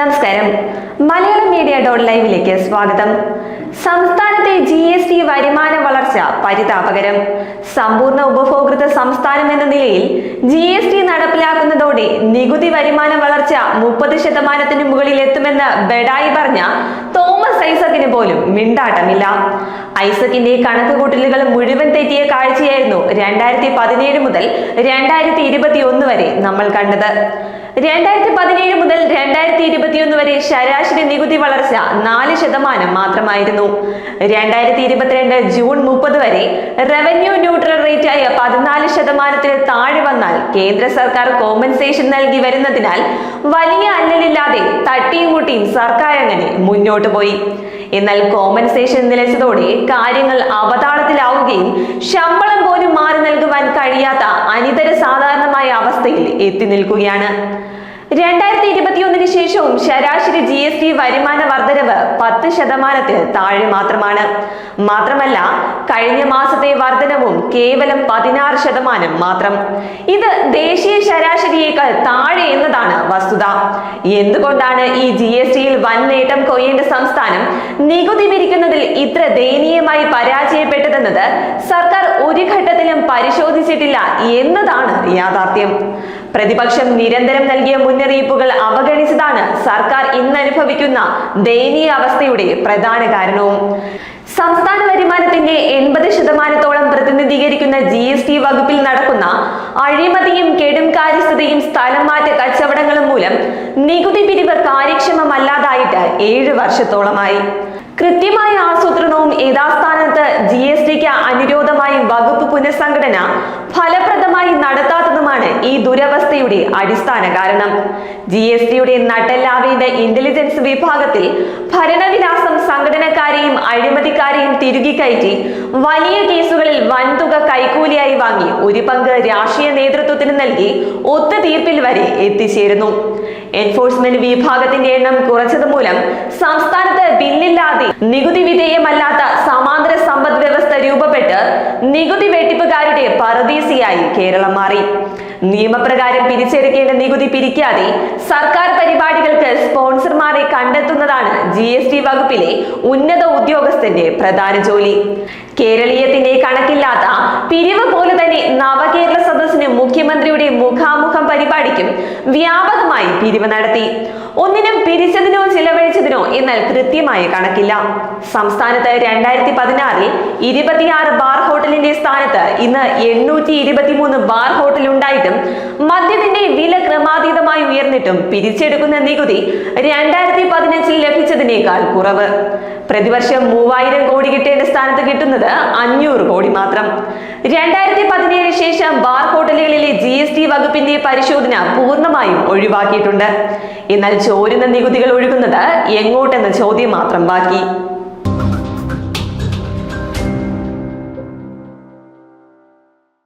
നമസ്കാരം. Malayalam media dot ലൈവിലേക്ക് സ്വാഗതം. സംസ്ഥാനത്തെ ജി എസ് ടി വരുമാന വളർച്ച പരിതാപകരം. സമ്പൂർണ ഉപഭോക്തൃ സംസ്ഥാനം എന്ന നിലയിൽ ജി എസ് ടി നടപ്പിലാക്കുന്നതോടെ നികുതി വരുമാന വളർച്ച മുപ്പത് ശതമാനത്തിന് മുകളിൽ എത്തുമെന്ന് ബെഡായി പറഞ്ഞ തോമസ് ഐസക്കിന് പോലും മിണ്ടാട്ടമില്ല. ഐസക്കിന്റെ കണക്കുകൂട്ടലുകൾ മുഴുവൻ തെറ്റിയ കാഴ്ചയായിരുന്നു രണ്ടായിരത്തി പതിനേഴ് മുതൽ രണ്ടായിരത്തി ഇരുപത്തി ഒന്ന് വരെ നമ്മൾ കണ്ടത്. രണ്ടായിരത്തി പതിനേഴ് മുതൽ രണ്ടായിരത്തി ഇരുപത്തിയൊന്ന് വരെ ശരാശരി നികുതി വളർച്ച നാല് ശതമാനം മാത്രമായിരുന്നു. രണ്ടായിരത്തി ഇരുപത്തിരണ്ട് ജൂൺ മുപ്പത് വരെ റവന്യൂ ന്യൂട്രൽ റേറ്റ് ആയ പതിനാല് ശതമാനത്തിന് താഴെ വന്നാൽ കേന്ദ്ര സർക്കാർ കോമ്പൻസേഷൻ നൽകി വരുന്നതിനാൽ വലിയ അല്ലലില്ലാതെ തട്ടിയും മുട്ടിയും സർക്കാർ അങ്ങനെ മുന്നോട്ട് പോയി. എന്നാൽ കോമ്പൻസേഷൻ നിലച്ചതോടെ കാര്യങ്ങൾ അവതാളത്തിലാവുകയും ശമ്പളം പോലും മാറി നൽകുവാൻ കഴിയാത്ത അനിതര സാധാരണമായ അവസ്ഥയിൽ എത്തി നിൽക്കുകയാണ്. രണ്ടായിരത്തി ഇരുപത്തിയൊന്നിന് ശേഷവും ശരാശരി ജി എസ് ടി വരുമാന വർധനവ് പത്ത് ശതമാനത്തിന് താഴെ മാത്രമാണ്. മാത്രമല്ല കഴിഞ്ഞ മാസത്തെ വർധനവും കേവലം പതിനാറ് ശതമാനം മാത്രം. ഇത് ദേശീയ ശരാശരിയേക്കാൾ താഴെ എന്നതാണ് വസ്തുത. എന്തുകൊണ്ടാണ് ഈ ജി എസ് ടിയിൽ വൻ നേട്ടം കൊയ്യേണ്ട സംസ്ഥാനം നികുതി പിരിക്കുന്നതിൽ ഇത്ര ദയനീയമായി പരാജയപ്പെട്ടതെന്നത് സർക്കാർ ഒരു ഘട്ടത്തിലും പരിശോധിച്ചിട്ടില്ല എന്നതാണ് യാഥാർത്ഥ്യം. പ്രതിപക്ഷം നിരന്തരം നൽകിയ മുന്നറിയിപ്പുകൾ അവഗണിച്ചതാണ് സർക്കാർ ഇന്ന് അനുഭവിക്കുന്ന ദയനീയ അവസ്ഥയുടെ പ്രധാന കാരണവും. സംസ്ഥാന വരുമാനത്തിന്റെ എൺപത് ശതമാനത്തോളം പ്രതിനിധീകരിക്കുന്ന ജി എസ് ടി വകുപ്പിൽ നടക്കുന്ന അഴിമതിയും കെടുംകാര്യസ്ഥതയും സ്ഥലം മാറ്റ കച്ചവടങ്ങളും മൂലം നികുതി പിരിവ് കാര്യക്ഷമമല്ലാതായിട്ട് ഏഴ് വർഷത്തോളമായി. കൃത്യമായ ആസൂത്രണവും യഥാസ്ഥാനത്ത് ജി എസ് ടിക്ക് അനുരോധമായി വകുപ്പ് പുനഃസംഘടന ഫലപ്രദമായി നടത്താത്തതുമാണ് ഈ ദുരവസ്ഥയുടെ അടിസ്ഥാന കാരണം. ജി എസ് ടിയുടെ നട്ടെല്ലാവിന്റെ ഇന്റലിജൻസ് വിഭാഗത്തിൽ ഭരണവിലാസം സംഘടനക്കാരെയും അഴിമതിക്കാരെയും തിരുകി കയറ്റി വലിയ കേസുകളിൽ വൻതുക കൈക്കൂലിയായി വാങ്ങി ഒരു പങ്ക് രാഷ്ട്രീയ നേതൃത്വത്തിന് നൽകി ഒത്തുതീർപ്പിൽ വരെ എത്തിച്ചേരുന്നു. എൻഫോഴ്സ്മെന്റ് വിഭാഗത്തിന്റെ എണ്ണം കുറച്ചത് മൂലം സംസ്ഥാനത്ത് ബില്ലില്ലാതെ നികുതി വിധേയമല്ലാത്ത സമാന്തര സമ്പദ് വ്യവസ്ഥ രൂപപ്പെട്ട് നികുതി വെട്ടിപ്പുകാരുടെ പറദീസിയായി കേരളം മാറി. നിയമപ്രകാരം പിരിച്ചെടുക്കേണ്ട നികുതി പിരിക്കാതെ സർക്കാർ പരിപാടികൾക്ക് സ്പോൺസർമാരെ കണ്ടെത്തുന്നതാണ് ജി എസ് ടി വകുപ്പിലെ ഉന്നത ഉദ്യോഗസ്ഥന്റെ പ്രധാന ജോലി. കേരളീയത്തിന്റെ കണക്കില്ലാത്ത പിരിവ് പോലെ തന്നെ നവകേരള സദസ്സിന് മുഖ്യമന്ത്രിയുടെ മുഖാമുഖം പരിപാടിക്കും വ്യാപകമായി പിരിവ് നടത്തി. ഒന്നിനും പിരിച്ചതിനോ ചിലവഴിച്ചതിനോ എന്നാൽ കൃത്യമായ കണക്കില്ല. സംസ്ഥാനത്ത് രണ്ടായിരത്തി പതിനാറിൽ ഇരുപത്തിയാറ് ബാർ ഹോട്ടലിന്റെ സ്ഥാനത്ത് ഇന്ന് എണ്ണൂറ്റി ഇരുപത്തിമൂന്ന് ബാർ ഹോട്ടൽ ഉണ്ടായിട്ടും മദ്യത്തിന്റെ വില ക്രമാതീതമായി ഉയർന്നിട്ടും പിരിച്ചെടുക്കുന്ന നികുതി രണ്ടായിരത്തി പതിനഞ്ചിൽ ലഭിച്ചതിനേക്കാൾ കുറവ്. പ്രതിവർഷം മൂവായിരം കോടി കിട്ടേണ്ട സ്ഥാനത്ത് കിട്ടുന്നത് അഞ്ഞൂറ് കോടി മാത്രം. രണ്ടായിരത്തി പതിനേഴിന് ശേഷം ബാർ ഹോട്ടലുകളിലെ ജി എസ് ടി വകുപ്പിന്റെ പരിശോധന പൂർണമായും ഒഴിവാക്കിയിട്ടുണ്ട്. എന്നാൽ ചോരുന്ന നികുതികൾ ഒഴുകുന്നത് എങ്ങോട്ടെന്ന ചോദ്യം മാത്രം ബാക്കി.